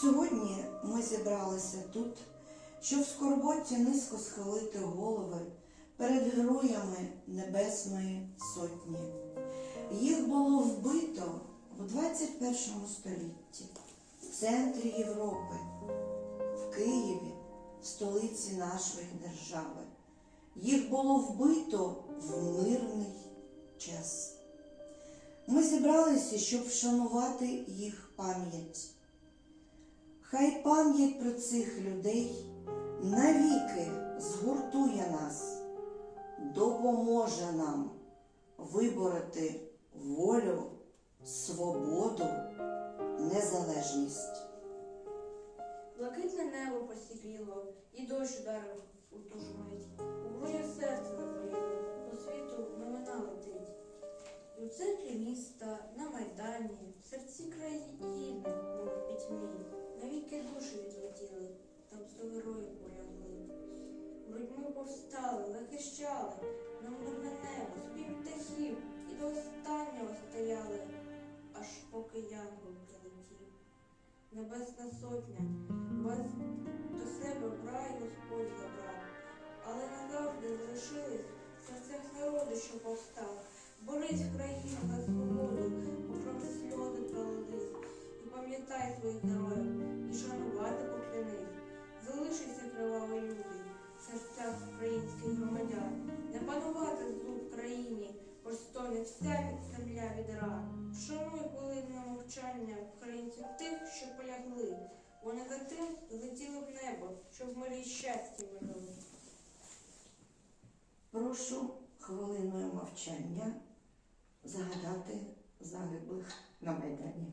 Сьогодні ми зібралися тут, щоб в скорботі низько схилити голови перед героями Небесної Сотні. Їх було вбито в 21 столітті в центрі Європи, в Києві, столиці нашої держави. Їх було вбито в мирний час. Ми зібралися, щоб вшанувати їх пам'ять. Хай пам'ять про цих людей навіки згуртує нас, допоможе нам вибороти волю, свободу, незалежність. Блакитне небо посіріло, і дощ ударив у ту ж мить. У грудях серце заболіло, по світу новина летить. І у центрі міста, на майдані, в серці країни, мов пітьмі, навіки душі відлетіли, там сто героїв полягли. Грудьми повстали, захищали, на мирне небо, спів птахів, і до останнього стояли, аж поки янгол прилетів. Небесна сотня, вас до себе в рай Господь забрав, але назавжди залишились в серцях народу, що повстав. Борись країна за свободу, бо сльози пролились. Пам'ятай своїх героїв, і шанувати поклянись. Залишися кривавий люди, в українських громадян. Не панувати злу в країні, хоч стоне вся земля від ран. Вшануй хвилинне мовчання українців тих, що полягли. Вони за тим злетіли в небо, щоб мирі щастя ми. Прошу хвилиною мовчання загадати загиблих на Майдані.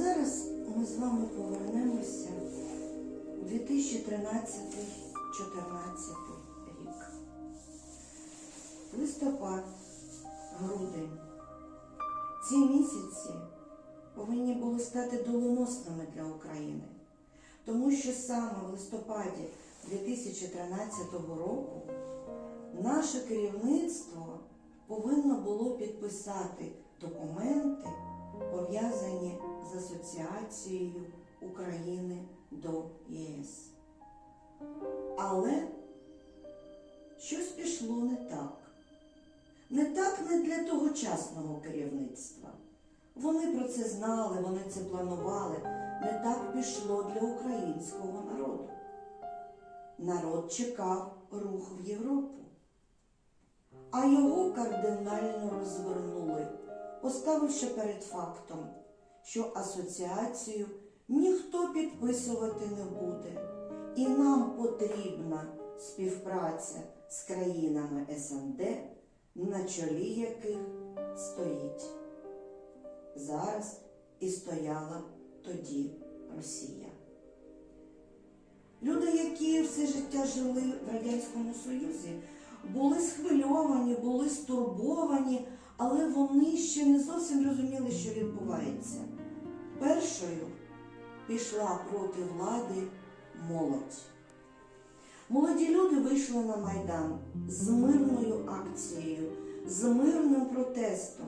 Зараз ми з вами повернемося у 2013-14 рік. Листопад, грудень. Ці місяці повинні були стати доленосними для України, тому що саме в листопаді 2013 року наше керівництво повинно було підписати документи, пов'язані з асоціацією України до ЄС. Але щось пішло не так. Не так не для тогочасного керівництва. Вони про це знали, вони це планували. Не так пішло для українського народу. Народ чекав рух в Європу, а його кардинально розвернули, поставивши перед фактом, що асоціацію ніхто підписувати не буде, і нам потрібна співпраця з країнами СНД, на чолі яких стоїть зараз і стояла тоді Росія. Люди, які все життя жили в Радянському Союзі, були схвильовані, були стурбовані, але вони ще не зовсім розуміли, що відбувається. Першою пішла проти влади молодь. Молоді люди вийшли на Майдан з мирною акцією, з мирним протестом.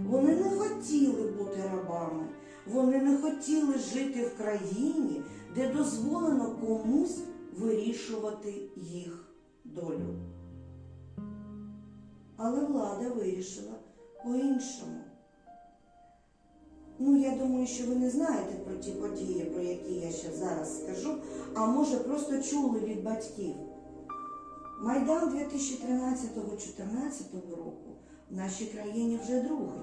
Вони не хотіли бути рабами, вони не хотіли жити в країні, де дозволено комусь вирішувати їх долю. Але влада вирішила по-іншому. Ну, я думаю, що ви не знаєте про ті події, про які я ще зараз скажу, а може просто чули від батьків. Майдан 2013-2014 року в нашій країні вже другий.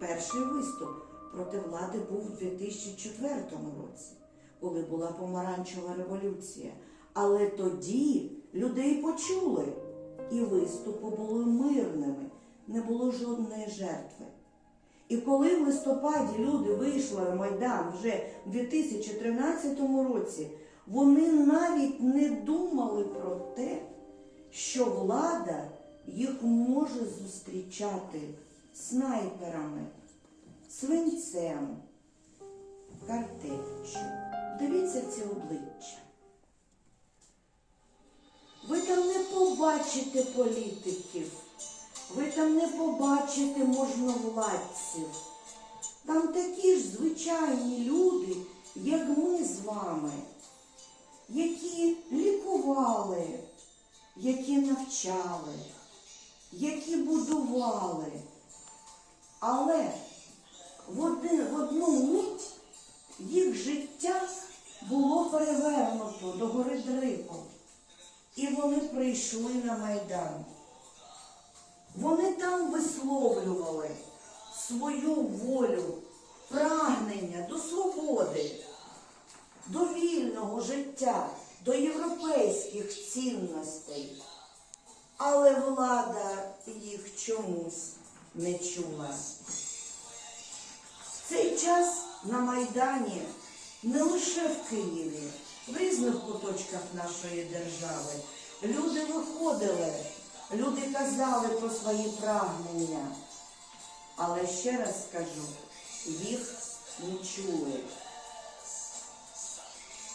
Перший виступ проти влади був у 2004 році, коли була помаранчева революція. Але тоді людей почули, і виступи були мирними, не було жодної жертви. І коли в листопаді люди вийшли на Майдан вже в 2013 році, вони навіть не думали про те, що влада їх може зустрічати снайперами, свинцем, картечю. Дивіться ці обличчя. Ви там не побачите політиків, ви там не побачите можновладців. Там такі ж звичайні люди, як ми з вами, які лікували, які навчали, які будували. Але в, один, в одну мить їх життя було перевернуто до гори дрипом. І вони прийшли на Майдан. Вони там висловлювали свою волю, прагнення до свободи, до вільного життя, до європейських цінностей. Але влада їх чомусь не чула. В цей час на Майдані не лише в Києві, в різних куточках нашої держави люди виходили, люди казали про свої прагнення. Але ще раз скажу, їх не чули.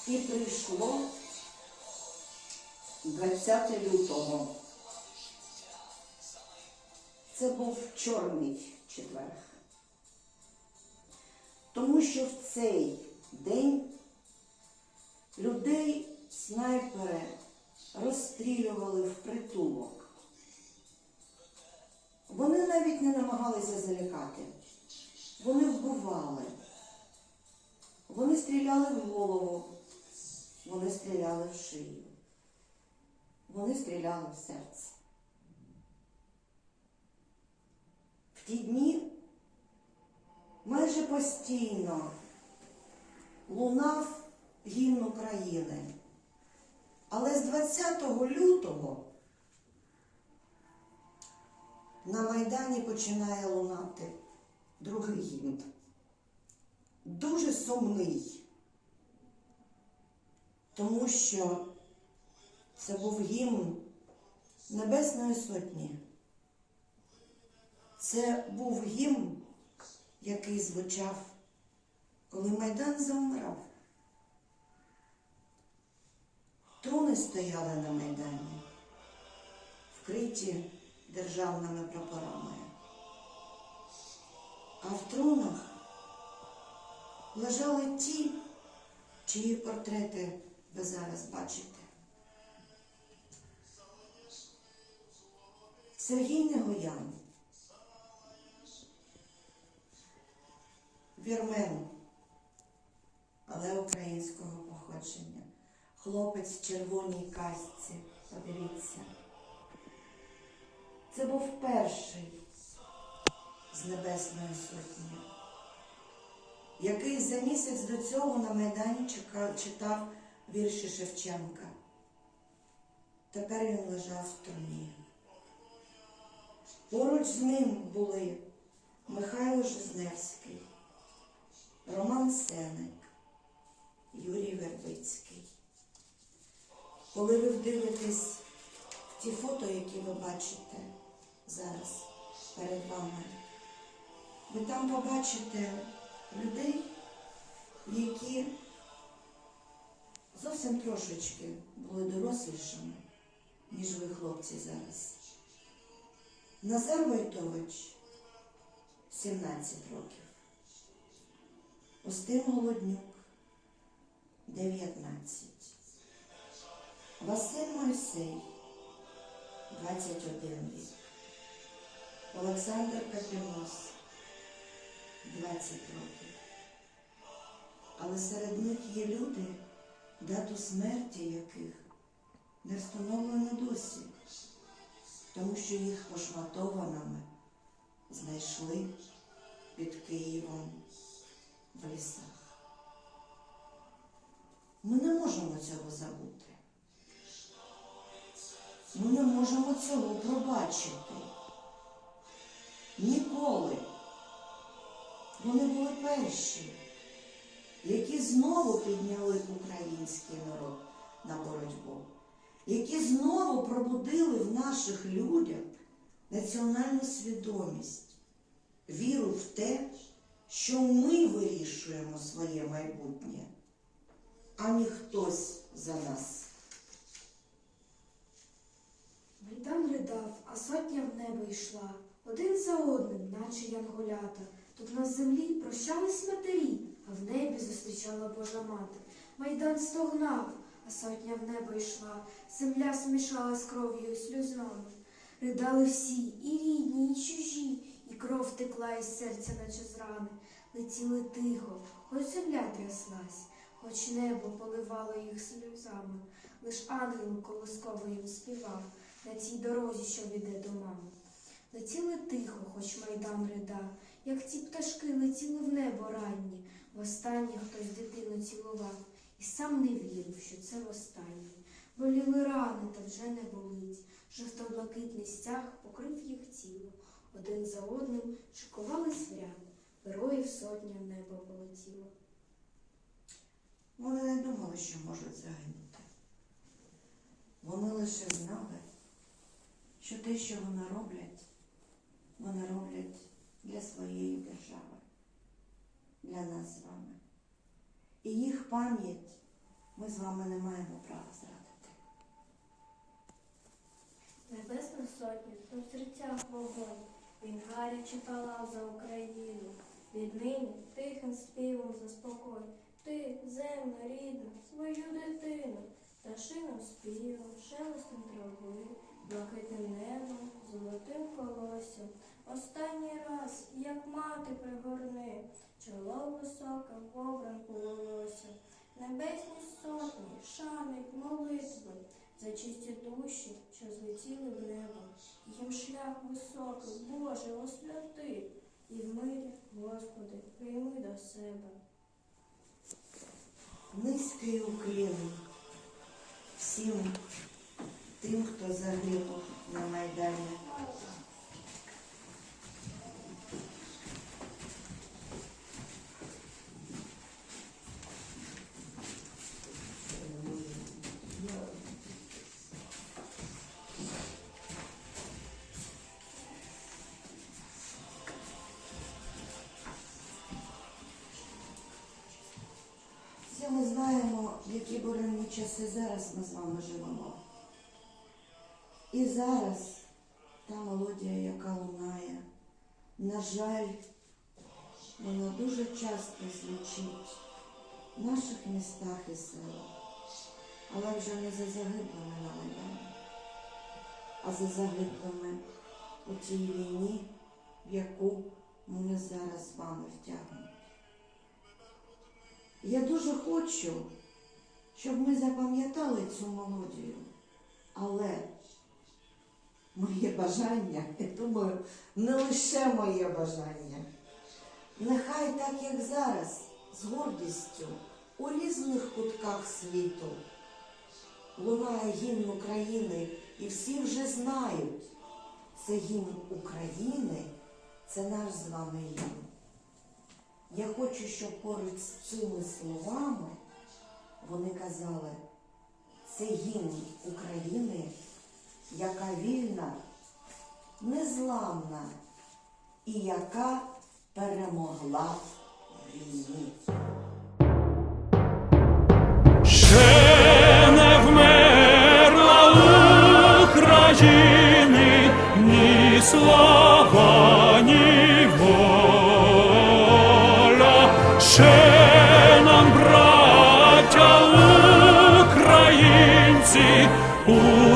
І прийшло 20 лютого. Це був чорний четверг. Тому що в цей день людей снайпери розстрілювали в притулок. Вони навіть не намагалися залякати. Вони вбивали. Вони стріляли в голову, вони стріляли в шию, вони стріляли в серце. В ті дні майже постійно лунав гімн України. Але з 20 лютого на Майдані починає лунати другий гімн. Дуже сумний, тому що це був гімн Небесної Сотні. Це був гімн, який звучав, коли Майдан завмирав. Труни стояли на Майдані, вкриті державними прапорами. А в трунах лежали ті, чиї портрети ви зараз бачите. Сергій Негоян, вірмен, але українського походження. Хлопець в червоній касці, подивіться. Це був перший з Небесної Сотні, який за місяць до цього на Майдані читав вірші Шевченка. Тепер він лежав в труні. Поруч з ним були Михайло Жизневський, Роман Сеник, Юрій Вербицький. Коли ви вдивитесь в ті фото, які ви бачите зараз перед вами, ви там побачите людей, які зовсім трошечки були дорослішими, ніж ви, хлопці, зараз. Назар Войтович 17 років. Устим Голоднюк 19. Василь Мойсей 21 рік. Олександр Капінос 20 років. Але серед них є люди, дату смерті яких не встановлено досі, тому що їх пошматованими знайшли під Києвом в лісах. Ми не можемо цього забути. Ми не можемо цього пробачити. Ніколи. Вони були перші, які знову підняли український народ на боротьбу, які знову пробудили в наших людях національну свідомість, віру в те, що ми вирішуємо своє майбутнє, а не хтось за нас. Майдан ридав, а сотня в небо йшла, один за одним, наче янголята. Тут на землі прощались матері, а в небі зустрічала Божа мати. Майдан стогнав, а сотня в небо йшла, земля смішала з кров'ю і сльозами. Ридали всі, і рідні, і чужі, і кров текла із серця, наче з рани. Летіли тихо, хоч земля тряслась, хоч небо поливало їх сльозами. Лиш ангел колисково їм співав на цій дорозі, що веде до мами. Летіли тихо, хоч майдан рида, як ці пташки летіли в небо ранні. Востаннє хтось дитину цілував і сам не вірив, що це востаннє. Боліли рани, та вже не болить. Жовто-блакитний стяг покрив їх тіло. Один за одним шикувались в ряд. Героїв сотня в небо полетіло. Вони не думали, що можуть загинути. Вони лише знали, що те, що вони роблять, вони роблять для своєї держави, для нас з вами. І їх пам'ять ми з вами не маємо права зрадити. Небесна сотня, то в серцях вогонь, він гаряче палав за Україну. Віднині тихим співом заспокой. Ти, земля рідна, свою дитину, пташиним співом, шелестом трави, блакитним небом, золотим колоссям. Останній раз, як мати пригорни, чоло високе в волосся. Небесні сотні, шани, молитви, за чисті душі, що злетіли в небо. Їм шлях високий, Боже, освяти, і в мирі, Господи, прийми до себе. Низький уклін всім тим, хто загинув на Майдані. Ми знаємо, які буремні часи зараз ми з вами живемо. І зараз та мелодія, яка лунає, на жаль, вона дуже часто звучить в наших містах і селах, але вже не за загиблими на Майдані, а за загиблими у тій війні, в яку ми зараз з вами втягнемо. Я дуже хочу, щоб ми запам'ятали цю мелодію, але моє бажання, я думаю, не лише моє бажання. Нехай так, як зараз, з гордістю у різних кутках світу лунає гімн України, і всі вже знають, це гімн України, це наш з вами гімн. Я хочу, щоб поруч з цими словами вони казали, це гімн України, яка вільна, незламна і яка перемогла в війні. Ще не вмерла ні слава, ні. Ще нам, браття українці,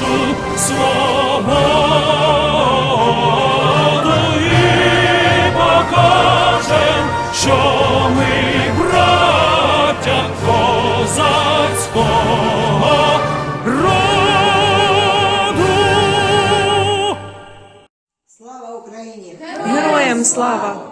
нашу свободу і покажем, що ми браття козацького роду. Слава Україні! Героям слава!